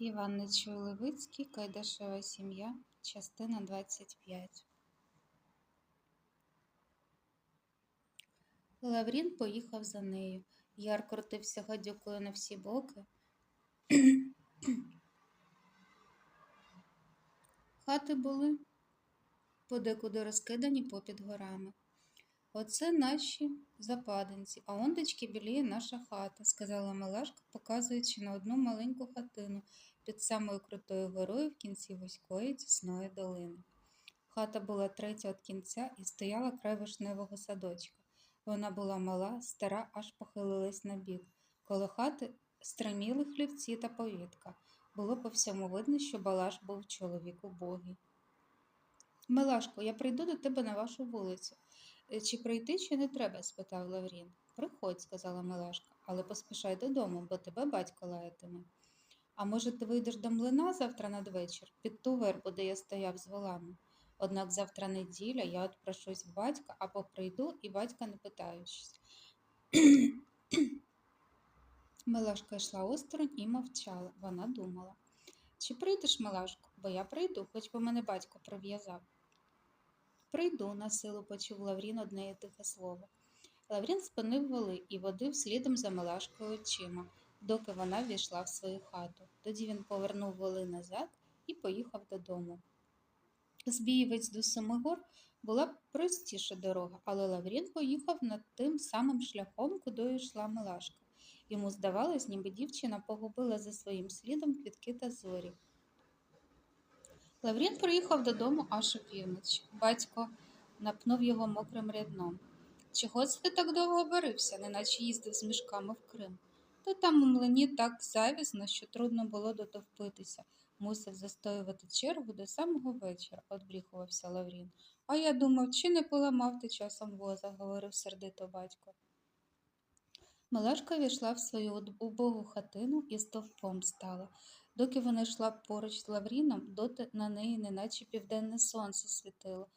Іван Нечуй-Левицький, Кайдашева сім'я, частина 25. Лаврін поїхав за нею. Яр крутився гадюкою на всі боки. Хати були подекуди розкидані попід горами. Оце наші западинці, а ондечки біліє наша хата, сказала Малашка, показуючи на одну маленьку хатину під самою крутою горою в кінці вузької тісної долини. Хата була третя від кінця і стояла край вишневого садочка. Вона була мала, стара, аж похилилась на бік. Коло хати стриміли хлівці та повітка. Було по всьому видно, що Балаш був чоловік убогий. Милашко, я прийду до тебе на вашу вулицю. «Е, Чи прийти, чи не треба? спитав Лаврін. Приходь, сказала Милашка, але поспішай додому, бо тебе батько лаятиме. А може, ти вийдеш до млина завтра надвечір, під ту вербу, де я стояв з волами? Однак завтра неділя, я от прошусь в батька або прийду і батька не питаючись. Милашка йшла осторонь і мовчала. Вона думала. Чи прийдеш, Милашко? Бо я прийду, хоч би мене батько прив'язав. Прийду, на силу почув Лаврін одне тихе слово. Лаврін спинив воли і водив слідом за Милашкою очима, доки вона ввійшла в свою хату. Тоді він повернув воли назад і поїхав додому. З Бієвець до Семигор була простіша дорога, але Лаврін поїхав над тим самим шляхом, куди йшла Милашка. Йому здавалось, ніби дівчина погубила за своїм слідом квітки та зорі. Лаврін приїхав додому аж опівночі. Батько напнув його мокрим рядном. Чого ти так довго борився, неначе їздив з мішками в Крим? Та там у млині так завізно, що трудно було дотовпитися. Мусив застоювати чергу до самого вечора, odбріхувався Лаврін. А я думав, чи не поламав ти часом воза, говорив сердито батько. Милашка війшла в свою убогу хатину і стовпом стала. Доки вона йшла поруч з Лавріном, доти на неї неначе південне сонце світило.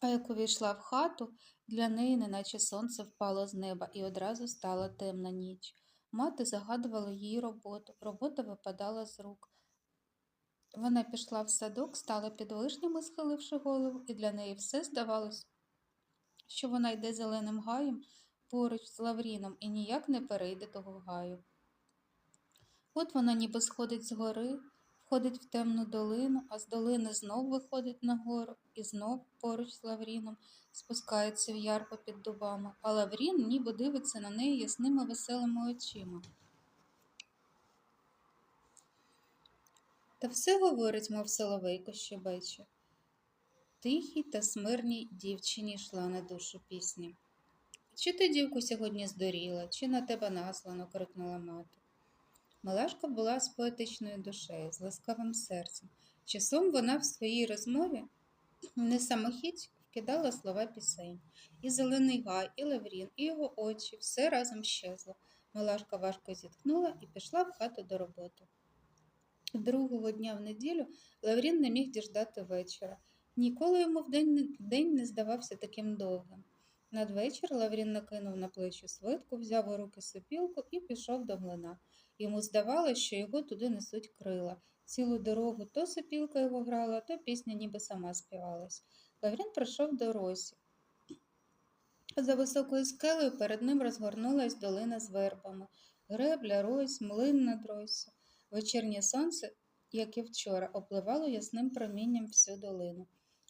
А як увійшла в хату, для неї неначе сонце впало з неба і одразу стала темна ніч. Мати загадувала їй роботу, робота випадала з рук. Вона пішла в садок, стала під вишнями, схиливши голову, і для неї все здавалось, що вона йде зеленим гаєм поруч з Лавріном і ніяк не перейде того гаю. От вона ніби сходить з гори, входить в темну долину, а з долини знов виходить на гору і знов поруч з Лавріном спускається в яр попід дубами, а Лаврін ніби дивиться на неї ясними веселими очима. Та все говорить, мов соловейко щебече. Тихій та смирній дівчині йшла на душу пісня. Чи ти, дівку, сьогодні здуріла, чи на тебе наслано? крикнула мати. Малашка була з поетичною душею, з ласкавим серцем. Часом вона в своїй розмові не самохідь вкидала слова пісень. І зелений гай, і Лаврін, і його очі все разом щезло. Малашка важко зітхнула і пішла в хату до роботи. Другого дня в неділю Лаврін не міг діждати вечора. Ніколи йому вдень не- день не здавався таким довгим. Надвечір Лаврін накинув на плечі свитку, взяв у руки сопілку і пішов до млина. Йому здавалося, що його туди несуть крила. Цілу дорогу то сопілка його грала, то пісня ніби сама співалась. Лаврін прийшов до росі. За високою скелею перед ним розгорнулась долина з вербами. Гребля, рось, млин над росю. Вечірнє сонце, як і вчора, опливало ясним промінням всю долину.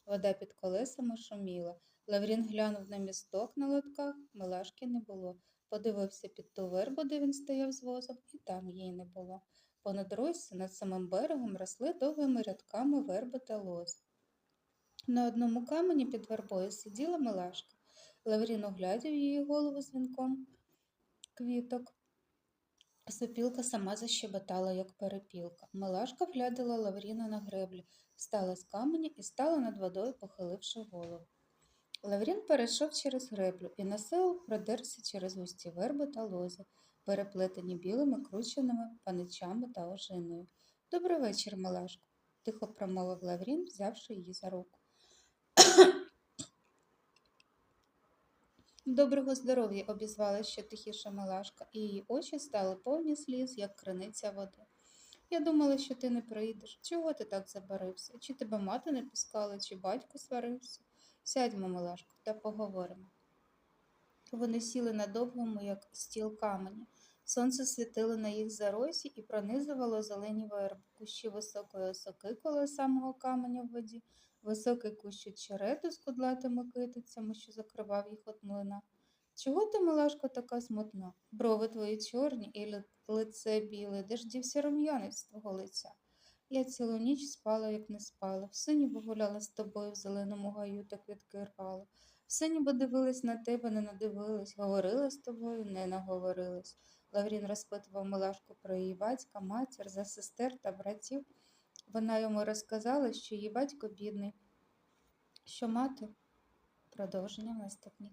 Вода під колесами шуміла. Лаврін глянув на місток на лотках, милашки не було. Подивився під ту вербу, де він стояв з возом, і там її не було. Понад росі над самим берегом росли довгими рядками верби та лози. На одному камені під вербою сиділа милашка. Лаврін оглядів її голову з вінком квіток. Сопілка сама защебетала, як перепілка. Милашка вглядала Лавріна на греблі, встала з каменя і стала над водою, похиливши голову. Лаврін перейшов через греблю і на силу продерся через густі верби та лози, переплетені білими крученими паничами та ожиною. Добрий вечір, Милашко, тихо промовив Лаврін, взявши її за руку. Доброго здоров'я, обізвалася ще тихіше Милашка, і її очі стали повні сліз, як криниця води. Я думала, що ти не прийдеш. Чого ти так забарився? Чи тебе мати не пускала, чи батько сварився? Сядьмо, милашко, та поговоримо. Вони сіли на довгому, як стіл камені. Сонце світило на їх заросі і пронизувало зелені верби, кущі високої осоки коло самого каменя в воді, високий кущ черету з кудлатими китицями, що закривав їх от млина. Чого ти, милашко, така смутна? Брови твої чорні і лице біле, де ж дівся рум'янець з твого лиця? Я цілу ніч спала, як не спала, все ніби гуляла з тобою в зеленому гаю та квітки рвала. Все ніби дивилась на тебе, не надивилась, говорила з тобою, не наговорилась. Лаврін розпитував Милашку про її батька, матір, за сестер та братів. Вона йому розказала, що її батько бідний, що мати продовження в наступній.